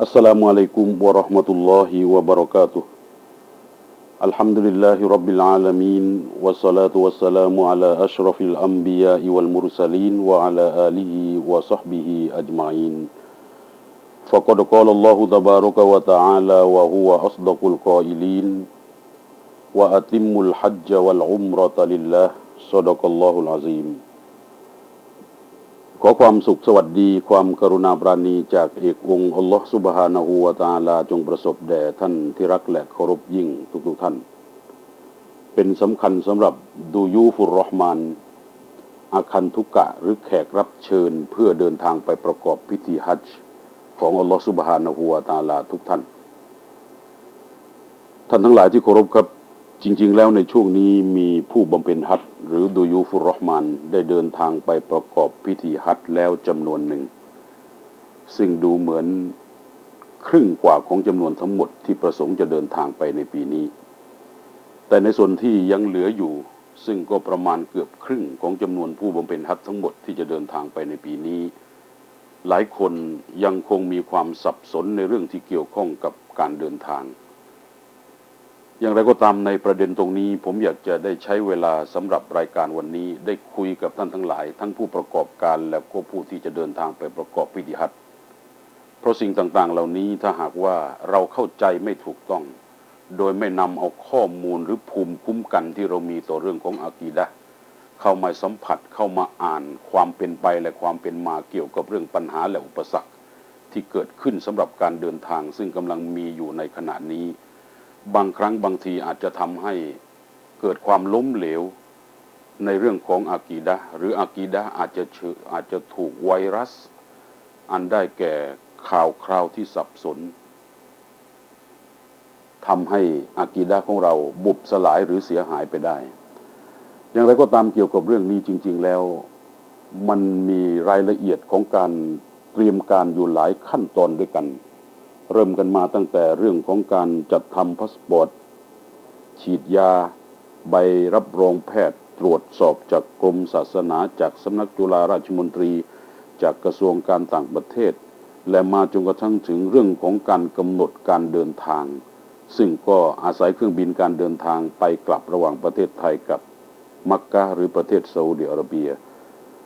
السلام عليكم ورحمة الله وبركاته الحمد لله رب العالمين والصلاة والسلام على أشرف الأنبياء والمرسلين وعلى آله وصحبه أجمعين فقد قال الله تبارك وتعالى وهو أصدق القائلين وأتم الحج والعمرة لله صدق الله العظيم ขอความสุขสวัสดีความกรุณาปราณีจากเอกองค์อัลลอฮฺสุบฮานะฮูวาตาลาจงประสบแด่ท่านที่รักและเคารพยิ่งทุกๆท่าน เป็นสำคัญสำหรับดูยูฟุรรอห์มานอาคันทุกะหรือแขกรับเชิญเพื่อเดินทางไปประกอบพิธีฮัจจ์ของอัลลอฮฺสุบฮานะฮูวาตาลาทุกท่าน ท่านทั้งหลายที่เคารพครับ จริงๆ แล้วในช่วงนี้มีผู้บำเพ็ญฮัจญ์หรือดูยูฟุรอห์มานได้เดินทางไปประกอบพิธีฮัจญ์แล้วจำนวนหนึ่ง ซึ่งดูเหมือนครึ่งกว่าของจำนวนทั้งหมดที่ประสงค์จะเดินทางไปในปีนี้ แต่ในส่วนที่ยังเหลืออยู่ ซึ่งก็ประมาณเกือบครึ่งของจำนวนผู้บำเพ็ญฮัจญ์ทั้งหมดที่จะเดินทางไปในปีนี้ หลายคนยังคงมีความสับสนในเรื่องที่เกี่ยวข้องกับการเดินทาง อย่างไรก็ตามในประเด็นตรงนี้ ผมอยากจะได้ใช้เวลาสำหรับรายการวันนี้ ได้คุยกับท่านทั้งหลาย ทั้งผู้ประกอบการและก็ผู้ที่จะเดินทางไปประกอบพิธีฮัจญ์เพราะสิ่งต่างๆ เหล่านี้ถ้าหากว่าเราเข้าใจไม่ถูกต้อง โดยไม่นำเอาข้อมูลหรือภูมิคุ้มกันที่เรามีต่อเรื่องของอากีดะเข้ามาสัมผัสเข้ามาอ่านความเป็นไปและความเป็นมาเกี่ยวกับเรื่องปัญหาและอุปสรรค ที่เกิดขึ้นสำหรับการเดินทาง ซึ่งกำลังมีอยู่ในขณะนี้ บางครั้งบางทีอาจจะทำให้เกิดความล้มเหลว ในเรื่องของอากีดะหรืออากีดะอาจจะอาจจะถูกไวรัส อันได้แก่ข่าวคราวที่สับสนทำให้อากีดะของเราบุบสลายหรือเสียหายไปได้ อย่างไรก็ตามเกี่ยวกับเรื่องนี้จริง ๆ แล้ว มันมีรายละเอียดของการเตรียมการอยู่หลายขั้นตอนด้วยกัน เริ่มกันมาตั้งแต่เรื่องของการจัดทำพาสปอร์ต ฉีดยา ใบรับรองแพทย์ ตรวจสอบจากกรมศาสนาจากสำนักจุฬาราชมนตรี จากกระทรวงการต่างประเทศ และมาจนกระทั่งถึงเรื่องของการกำหนดการเดินทาง ซึ่งก็อาศัยเครื่องบินการเดินทางไปกลับระหว่างประเทศไทยกับมักกะหรือประเทศซาอุดิอาระเบีย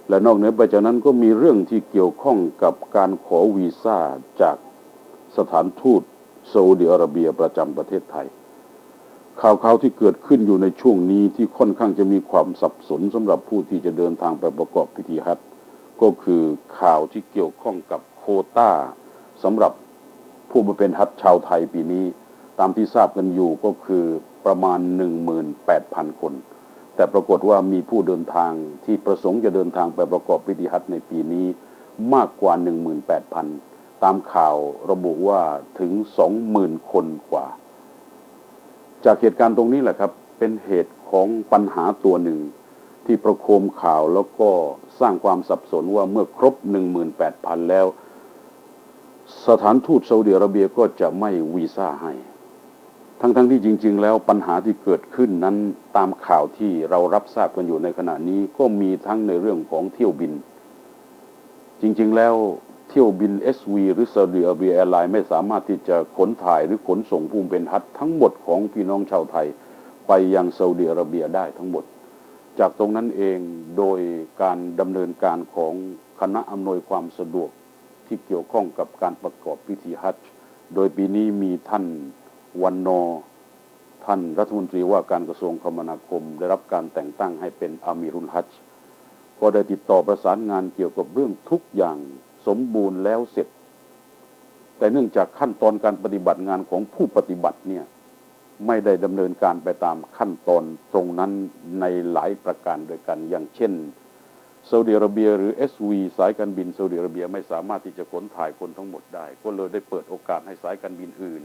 และนอกเหนือไปจากนั้นก็มีเรื่องที่เกี่ยวข้องกับการขอวีซ่าจาก สถานทูตซาอุดิอาระเบียประจำประเทศไทย ข่าวข่าวที่เกิดขึ้นอยู่ในช่วงนี้ที่ค่อนข้างจะมีความสับสนสำหรับผู้ที่จะเดินทางไปประกอบพิธีฮัจก็คือข่าวที่เกี่ยวข้องกับโคต้าสำหรับผู้มาเป็นฮัจชาวไทยปีนี้ ตามที่ทราบกันอยู่ก็คือประมาณ 18,000 คน แต่ปรากฏว่ามีผู้เดินทางที่ประสงค์จะเดินทางไปประกอบพิธีฮัจในปีนี้มากกว่า 18,000 ตามข่าวระบุว่าถึง20,000คนกว่า จากเหตุการณ์ตรงนี้แหละครับ เป็นเหตุของปัญหาตัวหนึ่ง ที่ประโคมข่าวแล้วก็สร้างความสับสนว่าเมื่อครบ 18,000 แล้ว สถานทูตซาอุดิอาระเบียก็จะไม่วีซ่าให้ ทั้งๆทที่จริง ๆ แล้วปัญหาที่เกิดขึ้นนั้นตามข่าวที่เรารับทราบกันอยู่ในขณะนี้ก็มีทั้งในเรื่องของเที่ยวบิน จริง ๆ แล้ว เที่ยวบิน SV หรือ Saudi Arabia Airlines ไม่สามารถที่จะขนถ่ายหรือขนส่งผู้เป็นฮัจญ์ทั้งหมดของพี่น้องชาวไทย ไปยังซาอุดิอาระเบียได้ทั้งหมด จากตรงนั้นเองโดยการดำเนินการของคณะอำนวยความสะดวกที่เกี่ยวข้องกับการประกอบพิธีฮัจญ์โดยปีนี้มีท่านวันนอท่านรัฐมนตรีว่าการกระทรวงคมนาคม ได้รับการแต่งตั้งให้เป็นอามีรุนฮัจก็ได้ติดต่อประสานงานเกี่ยวกับเรื่องทุกอย่าง สมบูรณ์แล้วเสร็จ แต่เนื่องจากขั้นตอนการปฏิบัติงานของผู้ปฏิบัติเนี่ยไม่ได้ดำเนินการไปตามขั้นตอนตรงนั้นในหลายประการโดยกันอย่างเช่นซาอุดิอาระเบียหรือ SV สายการบินซาอุดิอาระเบียไม่สามารถที่จะขนถ่ายคนทั้งหมดได้ ก็เลยได้เปิดโอกาสให้สายการบินอื่น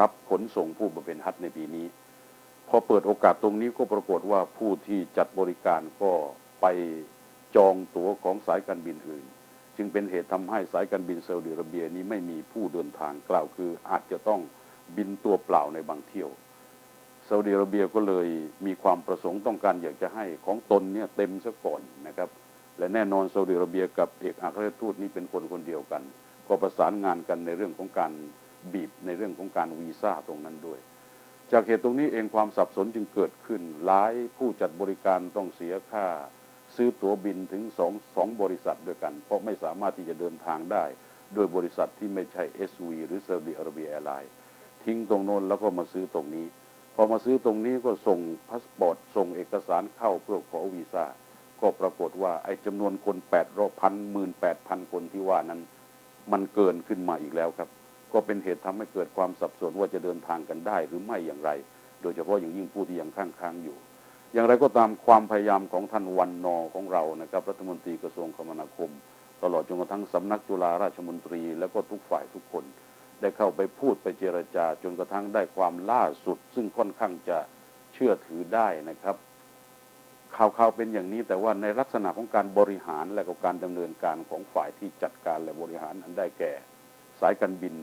รับขนส่งผู้บำเพ็ญฮัจในปีนี้ พอเปิดโอกาสตรงนี้ก็ปรากฏว่าผู้ที่จัดบริการก็ไปจองตั๋วของสายการบินอื่น จึงเป็นเหตุทำให้สายการบินซาอุดิอาระเบียนี้ไม่มีผู้เดินทางกล่าวคือ อาจจะต้องบินตัวเปล่าในบางเที่ยวซาอุดิอาระเบียก็เลยมีความประสงค์ต้องการอยากจะให้ของตนเนี่ยเต็มซะก่อนนะครับ และแน่นอนซาอุดิอาระเบียกับเอกอัครราชทูตนี้เป็นคนคนเดียวกัน ก็ประสานงานกันในเรื่องของการบีบในเรื่องของการวีซ่าตรงนั้นด้วย จากเหตุตรงนี้เองความสับสนจึงเกิดขึ้นหลายผู้จัดบริการต้องเสียค่า ซื้อตั๋วบินถึงสองสองบริษัทด้วยกัน เพราะไม่สามารถที่จะเดินทางได้โดยบริษัทที่ไม่ใช่ SV หรือ Saudi Arabia Airlines ทิ้งตรงโน้นแล้วก็มาซื้อตรงนี้ พอมาซื้อตรงนี้ก็ส่งพาสปอร์ต ส่งเอกสารเข้าเพื่อขอวีซ่า ก็ปรากฏว่าไอ้จำนวนคนแปดร้อยพันหมื่นแปดพันคนที่ว่านั้น มันเกินขึ้นมาอีกแล้วครับ ก็เป็นเหตุทำให้เกิดความสับสนว่าจะเดินทางกันได้หรือไม่อย่างไร โดยเฉพาะอย่างยิ่งผู้ที่ยังค้างค้างอยู่ อย่างไรก็ตามความพยายามของท่านวันนอของเรานะครับ รัฐมนตรีกระทรวงคมนาคม ตลอดจนกระทั่งสำนักจุฬาราชมนตรี แล้วก็ทุกฝ่ายทุกคน ได้เข้าไปพูดไปเจรจา จนกระทั่งได้ความล่าสุด ซึ่งค่อนข้างจะเชื่อถือได้นะครับข่าวๆเป็นอย่างนี้แต่ว่าในลักษณะของการบริหารและก็การดำเนินการของฝ่ายที่จัดการและบริหารนั้นได้แก่ สายการบิน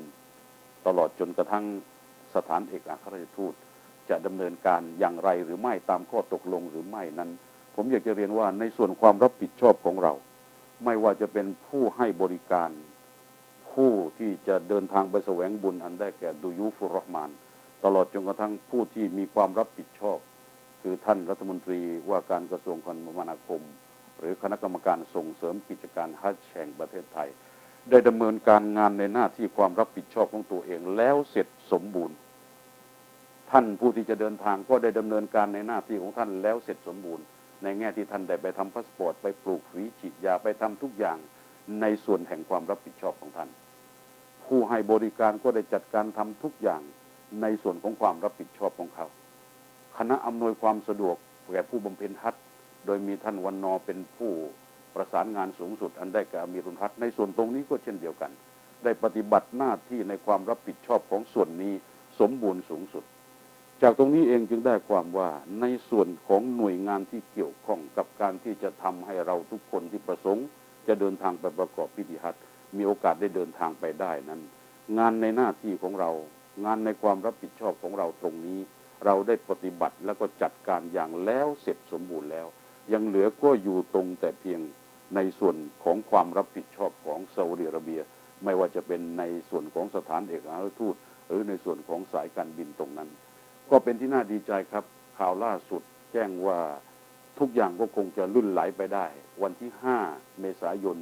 ตลอดจนกระทั่งสถานเอกอัครราชทูต จะดำเนินการอย่างไรหรือไม่ตามข้อตกลงหรือไม่นั้น ผมอยากจะเรียนว่าในส่วนความรับผิดชอบของเรา ไม่ว่าจะเป็นผู้ให้บริการ ผู้ที่จะเดินทางไปแสวงบุญอันได้แก่ดูยูฟุรหมาน ตลอดจนกระทั่งผู้ที่มีความรับผิดชอบ คือท่านรัฐมนตรีว่าการกระทรวงคมนาคม หรือคณะกรรมการส่งเสริมกิจการฮัจแห่งประเทศไทย ได้ดำเนินการงานในหน้าที่ความรับผิดชอบของตัวเองแล้วเสร็จสมบูรณ์ ท่านผู้ที่จะเดินทางก็ได้ดำเนินการในหน้าที่ของท่านแล้วเสร็จสมบูรณ์ ในแง่ที่ท่านได้ไปทำพาสปอร์ตไปปลูกฝีฉีดยาไปทำทุกอย่างในส่วนแห่งความรับผิดชอบของท่าน ผู้ให้บริการก็ได้จัดการทำทุกอย่างในส่วนของความรับผิดชอบของเขา คณะอำนวยความสะดวกแก่ผู้บำเพ็ญฮัจญ์โดยมีท่านวันนอเป็นผู้ประสานงานสูงสุด อันได้แก่มีรุนฮัจญ์ในส่วนตรงนี้ก็เช่นเดียวกัน ได้ปฏิบัติหน้าที่ในความรับผิดชอบของส่วนนี้สมบูรณ์สูงสุด จากตรงนี้เองจึงได้ความว่าในส่วนของหน่วยงานที่เกี่ยวข้องกับการที่จะทำให้เราทุกคนที่ประสงค์ จะเดินทางไปประกอบพิธีฮัจญ์มีโอกาสได้เดินทางไปได้นั้น งานในหน้าที่ของเรา งานในความรับผิดชอบของเราตรงนี้ เราได้ปฏิบัติแล้วก็จัดการอย่างแล้วเสร็จสมบูรณ์แล้ว ยังเหลือก็อยู่ตรงแต่เพียงในส่วนของความรับผิดชอบของซาอุดิอาระเบีย ไม่ว่าจะเป็นในส่วนของสถานเอกอัครทูตหรือในส่วนของสายการบินตรงนั้น ก็เป็นที่น่าดีใจครับ ข่าวล่าสุดแจ้งว่าทุกอย่างก็คงจะลุ่นไหลไปได้ วันที่ 5 เมษายน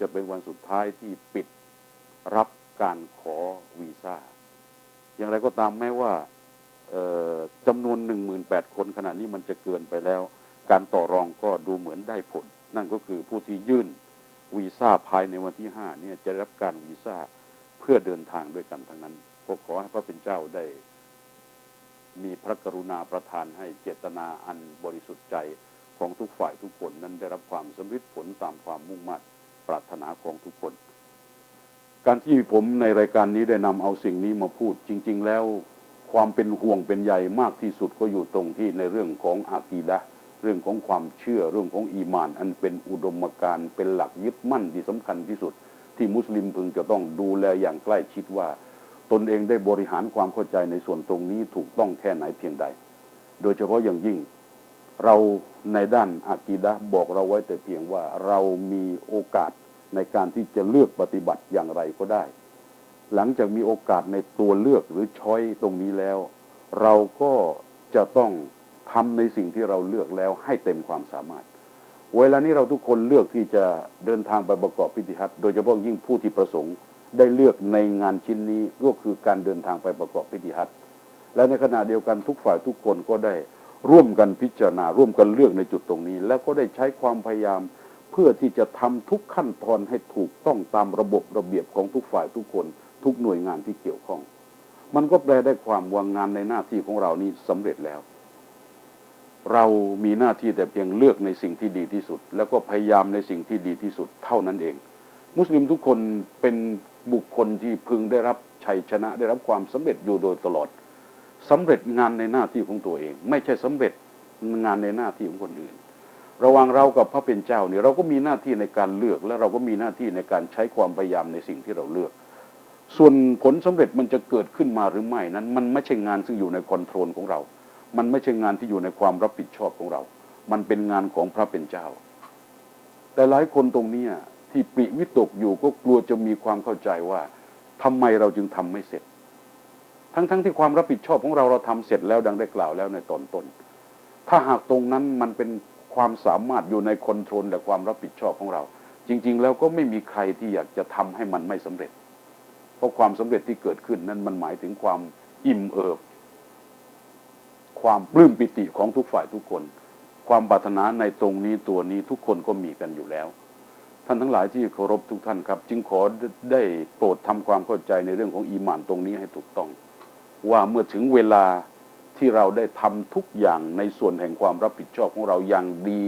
จะเป็นวันสุดท้ายที่ปิดรับการขอวีซ่า อย่างไรก็ตามแม้ว่าจำนวน 18,000 คนขณะนี้มันจะเกินไปแล้ว การต่อรองก็ดูเหมือนได้ผล นั่นก็คือผู้ที่ยื่นวีซ่าภายในวันที่ 5 เนี่ยจะรับการวีซ่าเพื่อเดินทางด้วยกันทั้งนั้นก็ขอให้พระเป็นเจ้าได้ มีพระกรุณาประทานให้เจตนาอันบริสุทธิ์ใจของทุกฝ่ายทุกคนนั้นได้รับความสำเร็จผลตามความมุ่งมั่นปรารถนาของทุกคน การที่ผมในรายการนี้ได้นำเอาสิ่งนี้มาพูดจริง ๆ แล้วความเป็นห่วงเป็นใยมากที่สุดก็อยู่ตรงที่ในเรื่องของอากีดะเรื่องของความเชื่อเรื่องของอีมาน อันเป็นอุดมการณ์เป็นหลักยึดมั่นที่สำคัญที่สุด ที่มุสลิมพึงจะต้องดูแลอย่างใกล้ชิดว่า ตนเองได้บริหารความเข้าใจในส่วนตรงนี้ถูกต้องแค่ไหนเพียงใด โดยเฉพาะอย่างยิ่งเราในด้านอากีดะบอกเราไว้แต่เพียงว่าเรามีโอกาสในการที่จะเลือกปฏิบัติอย่างไรก็ได้ หลังจากมีโอกาสในตัวเลือกหรือช้อยตรงนี้แล้ว เราก็จะต้องทำในสิ่งที่เราเลือกแล้วให้เต็มความสามารถ เวลานี้เราทุกคนเลือกที่จะเดินทางไปประกอบพิธีฮัจญ์โดยเฉพาะยิ่งผู้ที่ประสงค์ ได้เลือกในงานชิ้นนี้ก็คือการเดินทางไปประกอบพิธีฮัจและในขณะเดียวกันทุกฝ่ายทุกคนก็ได้ร่วมกันพิจารณา ร่วมกันเลือกในจุดตรงนี้ แล้วก็ได้ใช้ความพยายามเพื่อที่จะทำทุกขั้นตอนให้ถูกต้องตามระบบระเบียบของทุกฝ่ายทุกคน ทุกหน่วยงานที่เกี่ยวข้อง มันก็แปลได้ความว่างานในหน้าที่ของเรานี้สำเร็จแล้ว เรามีหน้าที่แต่เพียงเลือกในสิ่งที่ดีที่สุด แล้วก็พยายามในสิ่งที่ดีที่สุดเท่านั้นเอง มุสลิมทุกคนเป็น บุคคลที่พึงได้รับชัยชนะได้รับความสำเร็จอยู่โดยตลอดสำเร็จงานในหน้าที่ของตัวเอง ไม่ใช่สำเร็จงานในหน้าที่ของคนอื่น ระหว่างเรากับพระเป็นเจ้าเนี่ยเราก็มีหน้าที่ในการเลือก และเราก็มีหน้าที่ในการใช้ความพยายามในสิ่งที่เราเลือก ส่วนผลสำเร็จมันจะเกิดขึ้นมาหรือไม่นั้น มันไม่ใช่งานซึ่งอยู่ในคอนโทรลของเรา มันไม่ใช่งานที่อยู่ในความรับผิดชอบของเรา มันเป็นงานของพระเป็นเจ้า แต่หลายคนตรงนี้ ที่ปริวิตกอยู่ก็กลัวจะมีความเข้าใจว่าทำไมเราจึงทำไม่เสร็จ ทั้งๆทที่ความรับผิดชอบของเราเราทำเสร็จแล้วดังได้กล่าวแล้วในตอนต้น ถ้าหากตรงนั้นมันเป็นความสามารถอยู่ในคอนโทรลและความรับผิดชอบของเรา จริง ๆ แล้วก็ไม่มีใครที่อยากจะทำให้มันไม่สำเร็จ เพราะความสำเร็จที่เกิดขึ้นนั้นมันหมายถึงความอิ่มเอิบความปลื้มปิติของทุกฝ่ายทุกคน ความปรารถนาในตรงนี้ตัวนี้ทุกคนก็มีกันอยู่แล้ว ท่านทั้งหลายที่เคารพทุกท่านครับ จึงขอได้โปรดทำความเข้าใจในเรื่องของอีหมานตรงนี้ให้ถูกต้อง ว่าเมื่อถึงเวลาที่เราได้ทำทุกอย่างในส่วนแห่งความรับผิดชอบของเราอย่างดี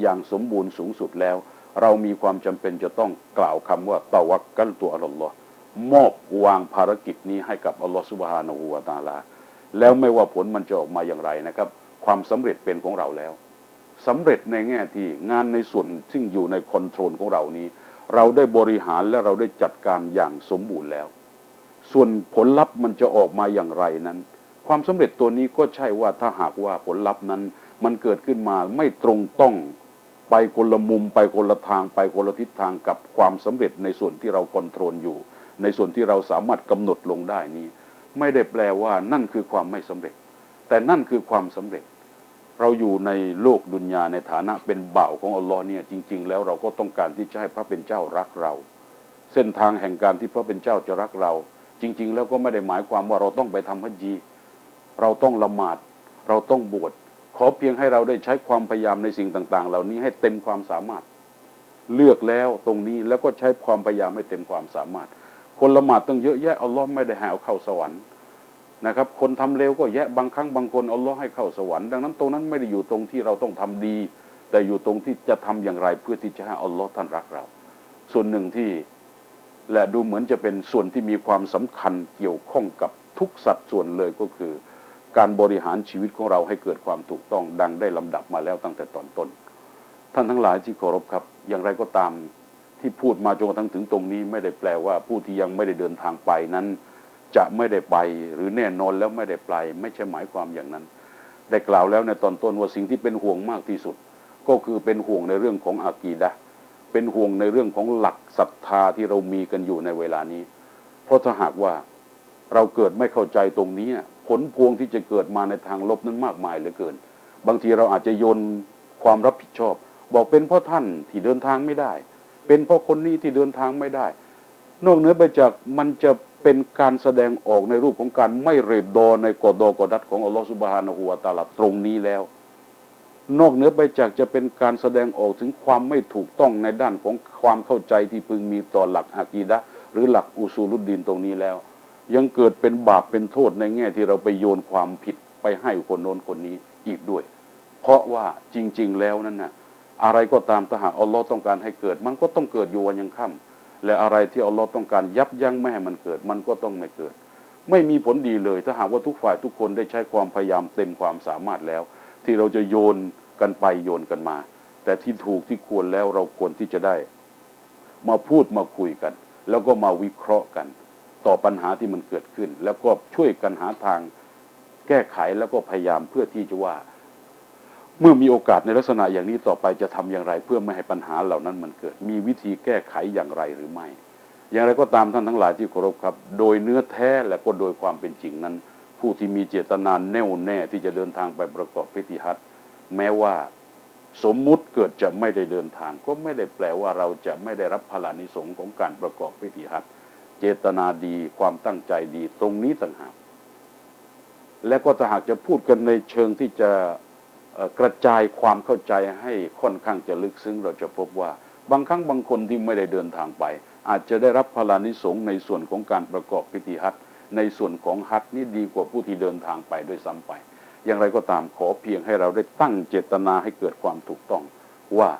อย่างสมบูรณ์สูงสุดแล้ว เรามีความจำเป็นจะต้องกล่าวคำว่าตะวักกันตัวอัลลอฮ์มอบวางภารกิจนี้ให้กับอัลลอฮ์สุบฮานาหูวาตาลา แล้วไม่ว่าผลมันจะออกมาอย่างไรนะครับ ความสำเร็จเป็นของเราแล้ว สำเร็จในแง่ที่งานในส่วนซึ่งอยู่ในคอนโทรลของเรานี้ เราได้บริหารและเราได้จัดการอย่างสมบูรณ์แล้ว ส่วนผลลัพธ์มันจะออกมาอย่างไรนั้น ความสำเร็จตัวนี้ก็ใช่ว่าถ้าหากว่าผลลัพธ์นั้น มันเกิดขึ้นมาไม่ตรงต้องไปคนละมุมไปคนละทางไปคนละทิศทางกับความสำเร็จในส่วนที่เราคอนโทรลอยู่ ในส่วนที่เราสามารถกำหนดลงได้นี้ ไม่ได้แปลว่านั่นคือความไม่สำเร็จ แต่นั่นคือความสำเร็จ เราอยู่ในโลกดุนยาในฐานะเป็นบ่าวของอัลลอฮ์เนี่ยจริง ๆ แล้วเราก็ต้องการที่จะให้พระเป็นเจ้ารักเรา เส้นทางแห่งการที่พระเป็นเจ้าจะรักเรา จริง ๆ แล้วก็ไม่ได้หมายความว่าเราต้องไปทำฮัจญีเราต้องละหมาด เราต้องบวชขอเพียงให้เราได้ใช้ความพยายามในสิ่งต่าง ๆ เหล่านี้ให้เต็มความสามารถ เลือกแล้วตรงนี้แล้วก็ใช้ความพยายามให้เต็มความสามารถ คนละหมาดต้องเยอะแยะอัลลอฮ์ไม่ได้ให้เอาเข้าสวรรค์ นะครับ คนทำเร็วก็แยะบางครั้งบางคนอัลลอฮ์ให้เข้าสวรรค์ดังนั้นตรงนั้นไม่ได้อยู่ตรงที่เราต้องทำดี แต่อยู่ตรงที่จะทำอย่างไรเพื่อที่จะให้อัลลอฮ์ท่านรักเรา ส่วนหนึ่งที่และดูเหมือนจะเป็นส่วนที่มีความสำคัญเกี่ยวข้องกับทุกสัดส่วนเลยก็คือ การบริหารชีวิตของเราให้เกิดความถูกต้องดังได้ลำดับมาแล้วตั้งแต่ตอนต้น ท่านทั้งหลายที่เคารพครับ อย่างไรก็ตามที่พูดมาจนกระทั่งถึงตรงนี้ไม่ได้แปลว่าผู้ที่ยังไม่ได้เดินทางไปนั้น จะไม่ได้ไป หรือแน่นอนแล้วไม่ได้ไป ไม่ใช่หมายความอย่างนั้น ได้กล่าวแล้วในตอนต้นว่าสิ่งที่เป็นห่วงมากที่สุด ก็คือเป็นห่วงในเรื่องของอากีดะเป็นห่วงในเรื่องของหลักศรัทธาที่เรามีกันอยู่ในเวลานี้ เพราะถ้าหากว่าเราเกิดไม่เข้าใจตรงนี้ผลพวงที่จะเกิดมาในทางลบนั้นมากมายเหลือเกิน บางทีเราอาจจะโยนความรับผิดชอบ บอกเป็นเพราะท่านที่เดินทางไม่ได้ เป็นเพราะคนนี้ที่เดินทางไม่ได้ นอกเหนือไปจากมันจะ เป็นการแสดงออกในรูปของการไม่เรดดอในกอดอกอดัดของอัลลอฮฺสุบฮานะฮูวาตาลาตรงนี้แล้ว นอกเหนือไปจากจะเป็นการแสดงออกถึงความไม่ถูกต้องในด้านของความเข้าใจที่พึงมีต่อหลักอากีดะหรือหลักอุซูลุดดีนตรงนี้แล้ว ยังเกิดเป็นบาปเป็นโทษในแง่ที่เราไปโยนความผิดไปให้คนโน้นคนนี้อีกด้วย เพราะว่าจริง ๆ แล้วนั่นน่ะอะไรก็ตามถ้าหากอัลลอฮ์ต้องการให้เกิด มันก็ต้องเกิดอยู่วันยังค่ำ และอะไรที่อัลลอฮ์ต้องการยับยั้งไม่ให้มันเกิด มันก็ต้องไม่เกิด ไม่มีผลดีเลย ถ้าหากว่าทุกฝ่ายทุกคนได้ใช้ความพยายามเต็มความสามารถแล้ว ที่เราจะโยนกันไปโยนกันมา แต่ที่ถูกที่ควรแล้วเราควรที่จะได้ มาพูดมาคุยกัน แล้วก็มาวิเคราะห์กัน ต่อปัญหาที่มันเกิดขึ้น แล้วก็ช่วยกันหาทางแก้ไขแล้วก็พยายามเพื่อที่จะว่า เมื่อมีโอกาสในลักษณะอย่างนี้ต่อไปจะทำอย่างไร เพื่อไม่ให้ปัญหาเหล่านั้นมันเกิด มีวิธีแก้ไขอย่างไรหรือไม่ อย่างไรก็ตามท่านทั้งหลายที่เคารพครับ โดยเนื้อแท้และก็โดยความเป็นจริงนั้น ผู้ที่มีเจตนาแน่วแน่ที่จะเดินทางไปประกอบพิธีฮัจญ์แม้ว่าสมมุติเกิดจะไม่ได้เดินทาง ก็ไม่ได้แปลว่าเราจะไม่ได้รับพลานิสงของการประกอบพิธีฮัจญ์เจตนาดีความตั้งใจดีตรงนี้ต่างหากและก็ถ้าหากจะพูดกันในเชิงที่จะ กระจายความเข้าใจให้ค่อนข้างจะลึกซึ้งเราจะพบว่าบางครั้งบางคนที่ไม่ได้เดินทางไป อาจจะได้รับพลานิสงในส่วนของการประกอบพิธีฮัจญ์ในส่วนของฮัจญ์นี่ดีกว่าผู้ที่เดินทางไปด้วยซ้ำไป อย่างไรก็ตามขอเพียงให้เราได้ตั้งเจตนาให้เกิดความถูกต้อง ว่า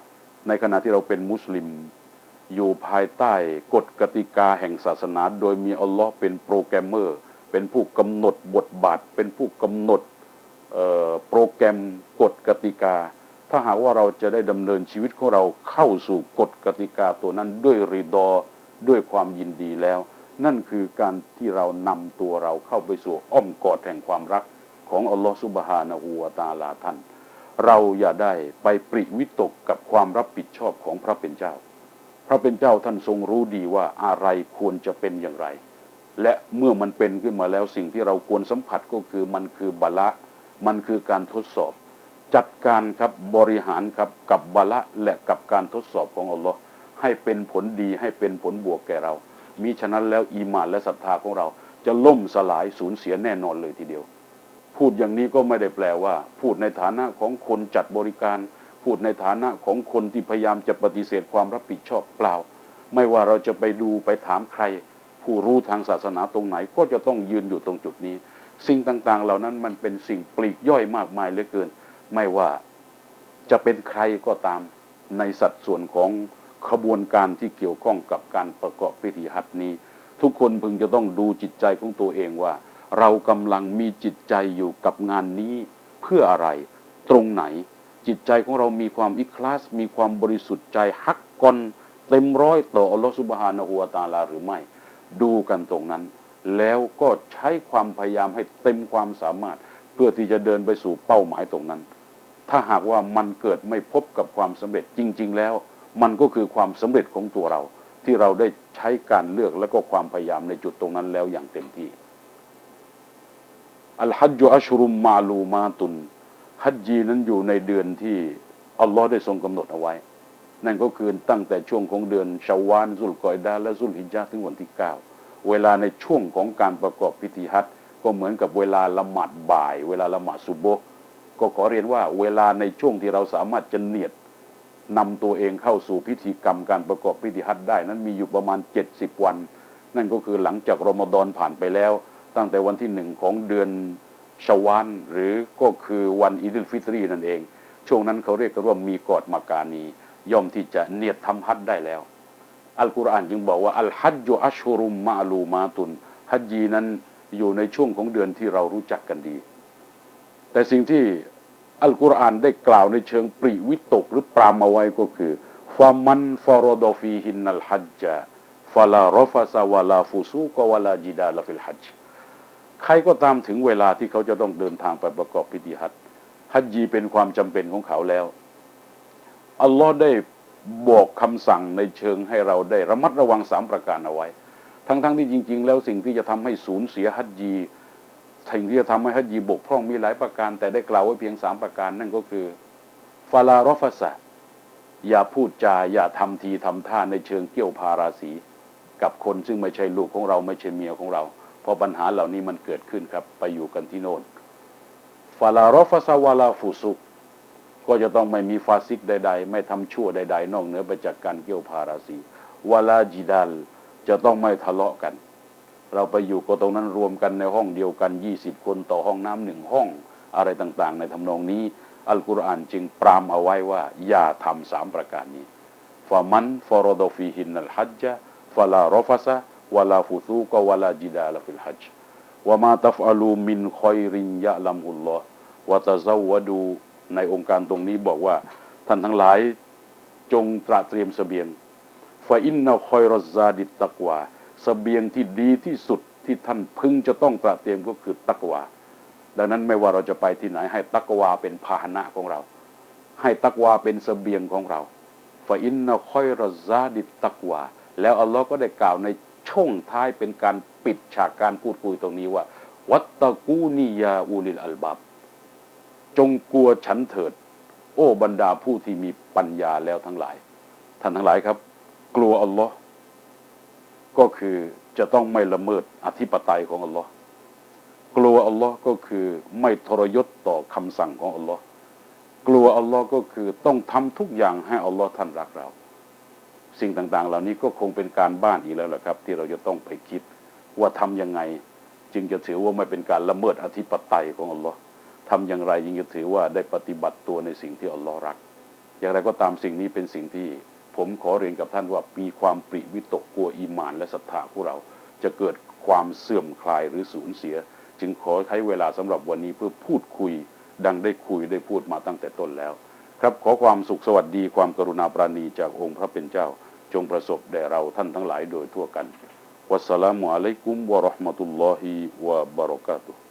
ในขณะที่เราเป็นมุสลิม อยู่ภายใต้กฎกติกาแห่งศาสนา โดยมีอัลลอฮ์เป็นโปรแกรมเมอร์ เป็นผู้กำหนดบทบาท เป็นผู้กำหนด โปรแกรมกฎกติกา ถ้าหากว่าเราจะได้ดำเนินชีวิตของเราเข้าสู่กฎกติกาตัวนั้นด้วยรีดอด้วยความยินดีแล้ว นั่นคือการที่เรานำตัวเราเข้าไปสู่อ้อมกอดแห่งความรักของอัลลอฮฺสุบฮานะฮูวะตาลาท่าน เราอย่าได้ไปปริวิตกกับความรับผิดชอบของพระเป็นเจ้า พระเป็นเจ้าท่านทรงรู้ดีว่าอะไรควรจะเป็นอย่างไร และเมื่อมันเป็นขึ้นมาแล้วสิ่งที่เราควรสัมผัสก็คือมันคือบาละ มันคือการทดสอบ จัดการครับบริหารครับกับบาละและกับการทดสอบของอัลลอฮ์ให้เป็นผลดีให้เป็นผลบวกแก่เรา มิฉะนั้นแล้วอีมานและศรัทธาของเรา จะล่มสลายสูญเสียแน่นอนเลยทีเดียว พูดอย่างนี้ก็ไม่ได้แปลว่า พูดในฐานะของคนจัดบริการ พูดในฐานะของคนที่พยายามจะปฏิเสธความรับผิดชอบเปล่า ไม่ว่าเราจะไปดูไปถามใคร ผู้รู้ทางศาสนาตรงไหนก็จะต้องยืนอยู่ตรงจุดนี้ สิ่งต่างๆ เหล่านั้นมันเป็นสิ่งปลีกย่อยมากมายเหลือเกิน ไม่ว่าจะเป็นใครก็ตามในสัดส่วนของขบวนการที่เกี่ยวข้องกับการประกอบพิธีฮัจญ์นี้ ทุกคนพึงจะต้องดูจิตใจของตัวเองว่า เรากำลังมีจิตใจอยู่กับงานนี้เพื่ออะไร ตรงไหน จิตใจของเรามีความอิคลาส มีความบริสุทธิ์ใจฮักกอนเต็มร้อยต่ออัลลอฮฺสุบฮานะฮูวาตาลาหรือไม่ ดูกันตรงนั้น แล้วก็ใช้ความพยายามให้เต็มความสามารถ เพื่อที่จะเดินไปสู่เป้าหมายตรงนั้น ถ้าหากว่ามันเกิดไม่พบกับความสำเร็จจริง ๆ แล้ว มันก็คือความสำเร็จของตัวเรา ที่เราได้ใช้การเลือกและก็ความพยายามในจุดตรงนั้นแล้วอย่างเต็มที่อัลฮัจญุอัชรุมมาลูมาตุนฮัจญีนั้นอยู่ในเดือนที่อัลลอฮ์ได้ทรงกำหนดเอาไว้ นั่นก็คือตั้งแต่ช่วงของเดือนชาวานซุลกอยดาและซุลฮิจญาถึงวันที่เก้า เวลาในช่วงของการประกอบพิธีฮัจก็เหมือนกับเวลาละหมาดบ่าย เวลาละหมาดซุบโบก็ขอเรียนว่าเวลาในช่วงที่เราสามารถจะเนียดนำตัวเองเข้าสู่พิธีกรรมการประกอบพิธีฮัจได้ นั้นมีอยู่ประมาณ 70 วัน นั่นก็คือหลังจากรอมฎอนผ่านไปแล้ว ตั้งแต่วันที่หนึ่งของเดือนชาวานหรือก็คือวันอีดิลฟิตรีนั่นเอง ช่วงนั้นเขาเรียกกันว่ามีกอดมากานีย่อมที่จะเนียดทำฮัจได้แล้ว อัลกุรอานจึงบอกว่าอัลฮัจญุอัชฮุรุมมาลูมาตุนฮัจญีนั้นอยู่ในช่วงของเดือนที่เรารู้จักกันดี แต่สิ่งที่อัลกุรอานได้กล่าวในเชิงปริวิตกหรือปรามเอาไว้ก็คือฟามันฟารดฟีฮินนัลฮัจจ์ฟาลารฟาซาวาลาฟุซูกวาลาจิดาลฟิลฮัจใครก็ตามถึงเวลาที่เขาจะต้องเดินทางไปประกอบพิธีฮัจฮัจญีเป็นความจำเป็นของเขาแล้วอัลลอฮ์ได้ บอกคำสั่งในเชิงให้เราได้ระมัดระวังสามประการเอาไว้ ทั้งๆทที่จริง ๆ แล้วสิ่งที่จะทำให้สูญเสียฮัจญีสิ่งที่จะทำให้ฮัจญีบกพร่องมีหลายประการ แต่ได้กล่าวไว้เพียงสามประการนั่นก็คือฟาลารอฟาสะอย่าพูดจาอย่าทำทีทำท่าในเชิงเกี่ยวพาราสีกับคนซึ่งไม่ใช่ลูกของเราไม่ใช่เมียของเรา เพราะปัญหาเหล่านี้มันเกิดขึ้นครับไปอยู่กันที่โน่นฟาลารอฟาซาวาลาฟูซุก ก็จะต้องไม่มีฟาซิกใด ๆ ไม่ทำชั่วใด ๆ นอกเหนือไปจากการเกี่ยวพาราสีวาลาจิดัลจะต้องไม่ทะเลาะกัน เราไปอยู่ก็ตรงนั้นรวมกันในห้องเดียวกันยี่สิบคนต่อห้องน้ำหนึ่งห้องอะไรต่างๆ ในทำนองนี้ อัลกุรอานจึงปรามเอาไว้ว่า อย่าทำสามประการนี้ฟามันฟารดฟีฮินนัลฮัจจ์ฟลารฟาซะวลาฟุซูกวลาจิดาลฟิลฮัจจ์วมาตัฟอลูมินคอยรินยะลัมอุลลอฮ์วะตะซาวดู ในองค์การตรงนี้บอกว่าท่านทั้งหลายจงตระเตรียมเสบียงฟาอินนาคอยรซาดิตตักวาเสบียงที่ดีที่สุดที่ท่านพึงจะต้องตระเตรียมก็คือตักวาดังนั้นไม่ว่าเราจะไปที่ไหน ให้ตักวาเป็นพาหนะของเรา ให้ตักวาเป็นเสบียงของเราฟาอินนาคอยรซาดิตตักวาแล้วอัลลอฮ์ก็ได้กล่าวในช่วงท้ายเป็นการปิดฉากการพูดคุยตรงนี้ว่า วัตตะกูนียาอูลิลอัลบับ จงกลัวฉันเถิด โอ้บรรดาผู้ที่มีปัญญาแล้วทั้งหลาย ท่านทั้งหลายครับ กลัวอัลลอฮ์ก็คือจะต้องไม่ละเมิดอธิปไตยของอัลลอฮ์กลัวอัลลอฮ์ก็คือไม่ทรยศต่อคำสั่งของอัลลอฮ์กลัวอัลลอฮ์ก็คือต้องทำทุกอย่างให้อัลลอฮ์ท่านรักเรา สิ่งต่างๆ เหล่านี้ก็คงเป็นการบ้านอีกแล้วแหละครับ ที่เราจะต้องไปคิดว่าทํำยังไง จึงจะถือว่าไม่เป็นการละเมิดอธิปไตยของอัลลอฮ์ ทำอย่างไรยิงจะถือว่าได้ปฏิบัติตัวในสิ่งที่อัลลอฮ์รัก อย่างไรก็ตามสิ่งนี้เป็นสิ่งที่ผมขอเรียนกับท่านว่ามีความปริวิตกกลัวอีหมานและศรัทธาของเรา จะเกิดความเสื่อมคลายหรือสูญเสีย จึงขอใช้เวลาสำหรับวันนี้เพื่อพูดคุย ดังได้คุยได้พูดมาตั้งแต่ต้นแล้ว ครับขอความสุขสวัสดีความกรุณาปราณีจากองค์พระเป็นเจ้า จงประสบแด่เราท่านทั้งหลายโดยทั่วกันวัสสลามุอะลัยกุมวะเราะห์มะตุลลอฮิวะบะเราะกาตุฮ์